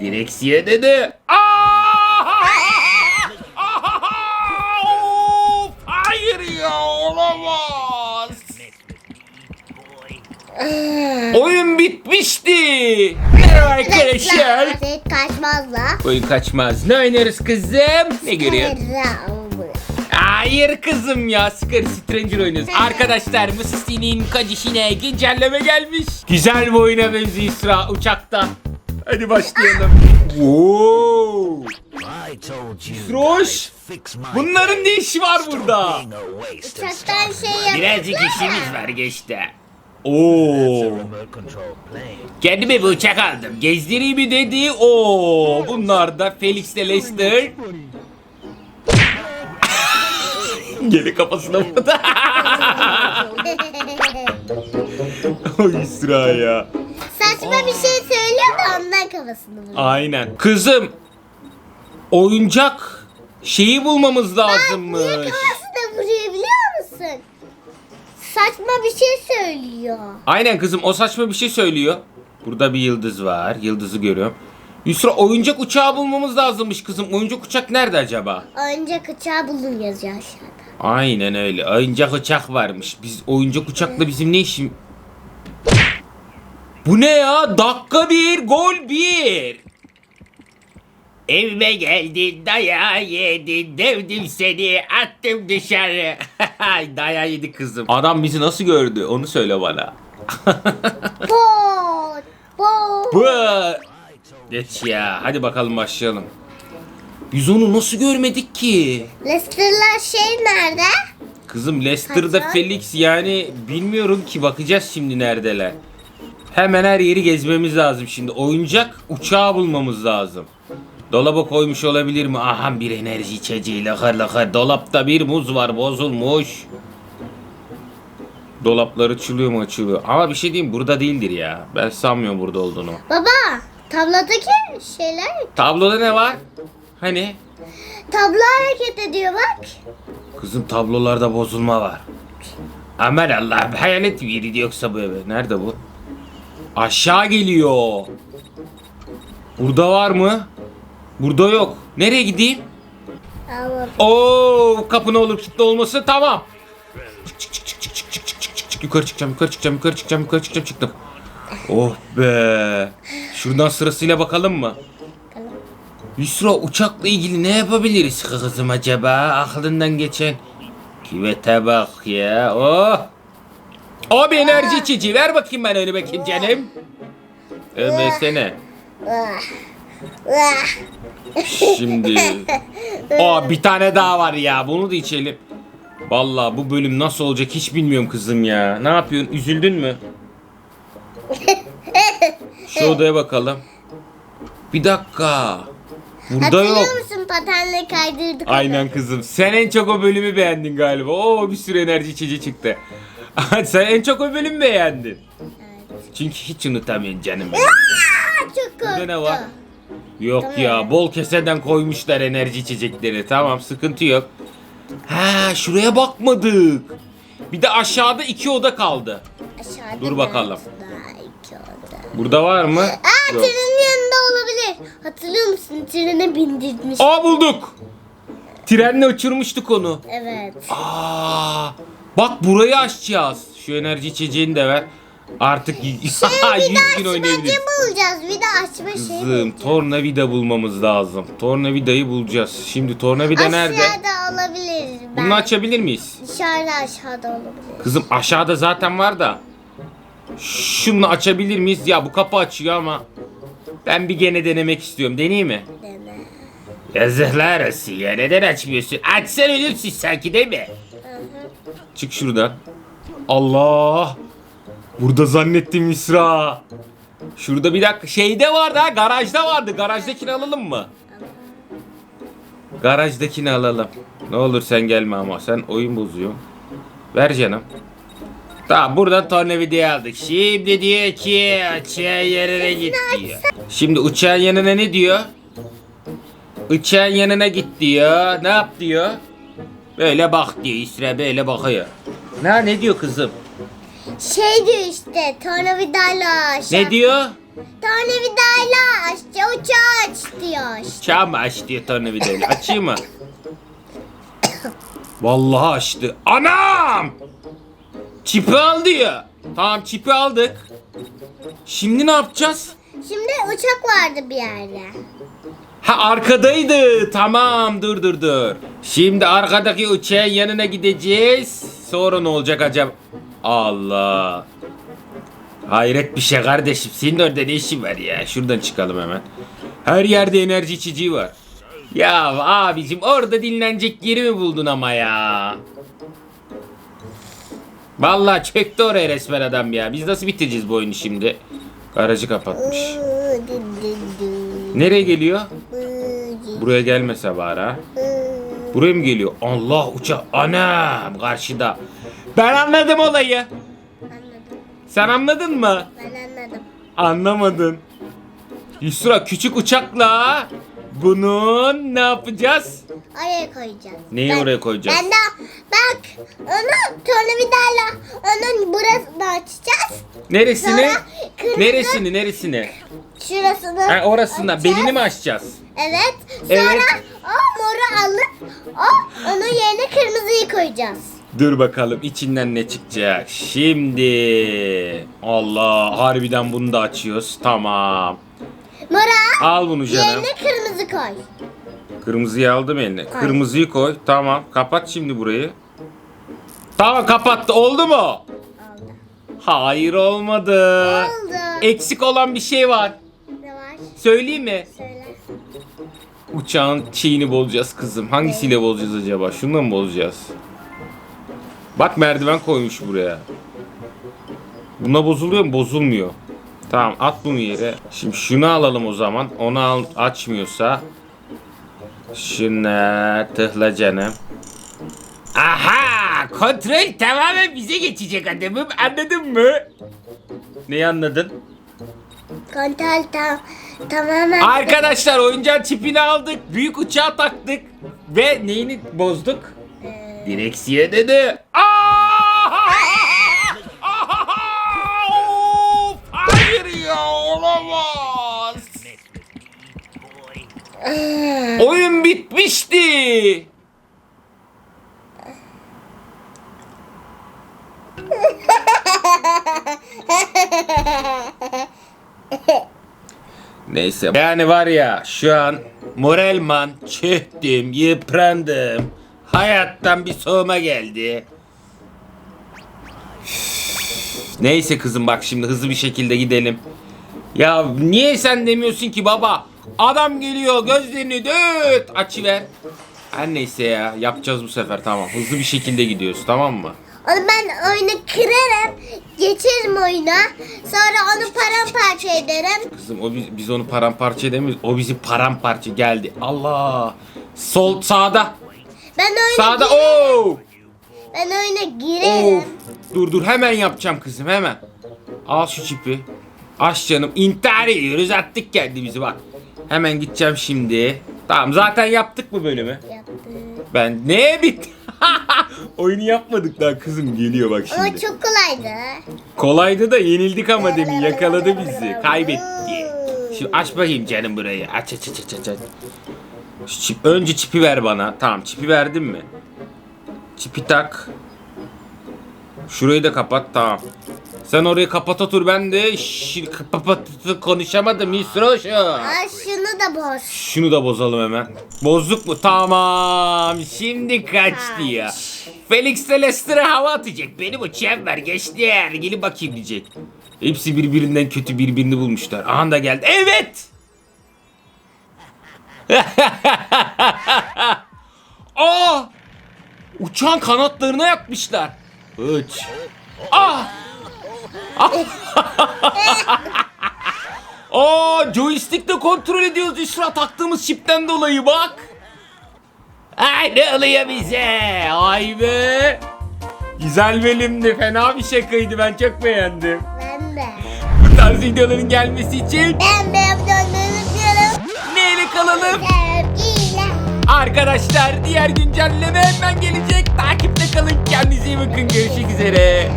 Direksiyonu de. Aa! Of! Hayır ya olamaz. Oyun bitmişti. Merhaba arkadaşlar. Tek kaçmazla. Oyun kaçmaz. Ne oynarız kızım? Ne görüyor? Hayır kızım ya Scary Stranger oynuyoruz. Arkadaşlar Mısısti'nin kacişine güncelleme gelmiş. Güzel bir oyuna benziyor İsra uçakta. Hadi başlayalım. Wow. I told you Roş, guys, fix my Bunların ne işi var burada? Uçaktan şey yap. Birazcık işimiz var geçti. Oo. Kendime bir uçak aldım. Gezdireyim mi dedi. Oo. Bunlar da Felix ile Lester. Geri kafasına vurdu. Oy İsra ya. Saçma bir şey ondan kafasını vuruyor. Aynen. Kızım. Oyuncak şeyi bulmamız Niye lazımmış. kafasına vuruyor biliyor musun? Saçma bir şey söylüyor. Aynen kızım o saçma bir şey söylüyor. Burada bir yıldız var. Yıldızı görüyorum. Yusra oyuncak uçağı bulmamız lazımmış kızım. Oyuncak uçak nerede acaba? Önce kıçağı bulun yazıyor aşağıda. Aynen öyle. Oyuncak uçak varmış. Biz oyuncak uçakla bizim ne işim? Bu ne ya? Dakika bir, gol bir. Evime geldin, daya yedin, devdim seni, attım dışarı. daya yedi kızım. Adam bizi nasıl gördü? Onu söyle bana. Bot. Bot. Bu. Geç ya. Hadi bakalım başlayalım. Biz onu nasıl görmedik ki? Lester'lar şey nerede? Kızım Leicester'da Kaçar? Felix yani bilmiyorum ki bakacağız şimdi neredeler. Hemen her yeri gezmemiz lazım şimdi. Oyuncak uçağı bulmamız lazım. Dolaba koymuş olabilir mi? Aha bir enerji içeceği lakar lakar. Dolapta bir muz var bozulmuş. Dolaplar açılıyor mu açılıyor. Ama bir şey diyeyim burada değildir ya. Ben sanmıyorum burada olduğunu. Baba tablodaki şeyler Tabloda ne var? Hani? tablo hareket ediyor bak. Kızım tablolarda bozulma var. Aman Allah'ım hayalet bir yeriydi yoksa bu eve. Nerede bu? Aşağı geliyor. Burada var mı? Burada yok. Nereye gideyim? Oo, kapı ne olur kilitli olması tamam. Çık çık çık çık çık çık çık çık çık çık yukarı çıkacağım yukarı çıkacağım yukarı çıkacağım yukarı çıkacağım çıktım. Oh be. Şuradan sırasıyla bakalım mı? Yusra uçakla ilgili ne yapabiliriz kızım acaba? Aklından geçen. Küvete bak ya. Oh. O bir enerji içici. Ver bakayım ben öyle bakayım canım. Övmesene. Ah. Şimdi. Aa bir tane daha var ya. Bunu da içelim. Vallahi bu bölüm nasıl olacak hiç bilmiyorum kızım ya. Ne yapıyorsun? Üzüldün mü? Şu odaya bakalım. Bir dakika. Burada yok. Hatırlıyor musun patenle kaydırdık Aynen kızım. Sen en çok o bölümü beğendin galiba. Oo bir sürü enerji içici çıktı. Sen en çok o bölümü beğendin. Çünkü hiç unutamıyorsun canım. benim. Çok Burada korktu. ne var? Yok ya bol keseden koymuşlar enerji içecekleri. Tamam sıkıntı yok. Ha şuraya bakmadık. Bir de aşağıda iki oda kaldı. Aşağıda Dur bakalım. Daha iki oda. Burada var mı? Aa Yok. trenin yanında olabilir. Hatırlıyor musun? Trene bindirmiş. Aa bulduk. Trenle uçurmuştuk onu. Evet. Aa, bak burayı açacağız. Şu enerji içeceğini de ver. Artık y- 100 gün oynayabiliriz. Bulacağız. Bir de açma şey Kızım bulacağız. tornavida bulmamız lazım. Tornavidayı bulacağız. Şimdi tornavida nerede? Aşağıda olabilir. Ben. Bunu açabilir miyiz? Dışarıda aşağıda olabilir. Kızım aşağıda zaten var da. Şunu açabilir miyiz? Ya bu kapı açıyor ama. Ben bir gene denemek istiyorum. Deneyeyim mi? Deme. Yazıklar olsun ya. Neden açmıyorsun? Açsan ölürsün sanki değil mi? Çık şuradan. Allah. Burada zannettim İsra. Şurada bir dakika. Şeyde vardı ha. Garajda vardı. Garajdakini alalım mı? Garajdakini alalım. Ne olur sen gelme ama. Sen oyun bozuyorsun. Ver canım. Tamam buradan tornavidayı aldık. Şimdi diyor ki uçağın yanına git diyor. Şimdi uçağın yanına ne diyor? Uçağın yanına git diyor. Ne yap diyor? Böyle bak diyor. İsra böyle bakıyor. Ne ne diyor kızım? Şey diyor işte tornavidayla aşağı. Ne diyor? Tornavidayla aşçı uçağı aç diyor. Uçağı mı aç diyor tornavidayla. Açayım mı? Vallahi açtı. Anam! Çipi aldı ya. Tamam çipi aldık. Şimdi ne yapacağız? Şimdi uçak vardı bir yerde. Ha arkadaydı. Tamam dur dur dur. Şimdi arkadaki uçağın yanına gideceğiz. Sonra ne olacak acaba? Allah. Hayret bir şey kardeşim. Senin orada ne işin var ya? Şuradan çıkalım hemen. Her yerde enerji içeceği var. Ya abicim orada dinlenecek yeri mi buldun ama ya? Vallahi çöktü oraya resmen adam ya. Biz nasıl bitireceğiz bu oyunu şimdi? Garajı kapatmış. Nereye geliyor? Buraya gelmese bari ha. Buraya mı geliyor? Allah uçak. Anam karşıda. Ben anladım olayı. Anladım. Sen anladın mı? Ben anladım. Anlamadın. Yusra küçük uçakla bunun ne yapacağız? Oraya koyacağız. Neyi oraya koyacağız? Ben de bak onu tornavidayla onun burasını açacağız. Neresini? Sonra kırmızı- Neresini neresini? Şurasını. Ha orasında açacağız. belini mi açacağız? Evet. Sonra Evet. o moru alıp o onun yerine kırmızıyı koyacağız. Dur bakalım içinden ne çıkacak. Şimdi Allah harbiden bunu da açıyoruz. Tamam. Moru al. Bunu canım. Yerine kırmızı koy. Kırmızıyı aldım eline. Kırmızıyı koy. Tamam. Kapat şimdi burayı. Tamam kapattı. Oldu mu? Hayır olmadı. Oldu. Eksik olan bir şey var. Ne var? Söyleyeyim mi? Söyle. Uçağın şeyini bozacağız kızım. Hangisiyle bozacağız acaba? Şununla mı bozacağız? Bak merdiven koymuş buraya. Buna bozuluyor mu? Bozulmuyor. Tamam at bunu yere. Şimdi şunu alalım o zaman. Onu al, açmıyorsa. Şunu tıhla canım. Kontrol tamamen bize geçecek adamım. Anladın mı? Neyi anladın? Kontrol tam tamamen. Arkadaşlar oyuncağın çipini aldık. Büyük uçağa taktık. Ve neyini bozduk? Ee, Direksiye dedi. Hayır ya olamaz. Oyun bitmişti. Neyse. Yani var ya şu an moralman çöktüm, yıprandım. Hayattan bir soğuma geldi. Neyse kızım bak şimdi hızlı bir şekilde gidelim. Ya niye sen demiyorsun ki baba? Adam geliyor gözlerini döt açıver. Her neyse ya yapacağız bu sefer tamam. Hızlı bir şekilde gidiyoruz tamam mı? Onu ben oyunu kırarım. Geçerim oyuna. Sonra onu paramparça ederim. Kızım o biz, biz onu paramparça edemiyoruz. O bizi paramparça geldi. Allah. Sol sağda. Ben oyuna Sağda. girerim. Oo. Ben oyuna girerim. Of. Dur dur hemen yapacağım kızım hemen. Al şu çipi. Aç canım. İntihar ediyoruz attık kendimizi bak. Hemen gideceğim şimdi. Tamam zaten yaptık bu bölümü. Yaptı. Ben ne bitti? Oyunu yapmadık daha kızım geliyor bak şimdi. Ama çok kolaydı. Kolaydı da yenildik ama demin yakaladı bizi. Kaybetti. Şimdi aç bakayım canım burayı. Aç aç aç aç aç. Şu çip, önce çipi ver bana. Tamam çipi verdin mi? Çipi tak. Şurayı da kapat tamam. Sen orayı kapat otur ben de şi- kapat konuşamadım Misroş'um. Aa, şunu da boz. Şunu da bozalım hemen. Bozduk mu? Tamam. Şimdi kaçtı ya. Felix Celestin'e hava atacak. Benim uçağım var gençler. Gelin bakayım diyecek. Hepsi birbirinden kötü birbirini bulmuşlar. Aha da geldi. Evet. Aa! Uçağın kanatlarına yapmışlar. Üç. Ah! Aa joystickle kontrol ediyoruz Yusra taktığımız çipten dolayı bak. Ay ne oluyor bize? Ay be. Güzel bölümdü. Fena bir şakaydı. Ben çok beğendim. Ben de. Bu tarz videoların gelmesi için Ben diyorum. neyle kalalım? Sevgiyle. Arkadaşlar diğer güncelleme hemen gelecek. Takipte kalın. Kendinize iyi bakın. Görüşmek üzere.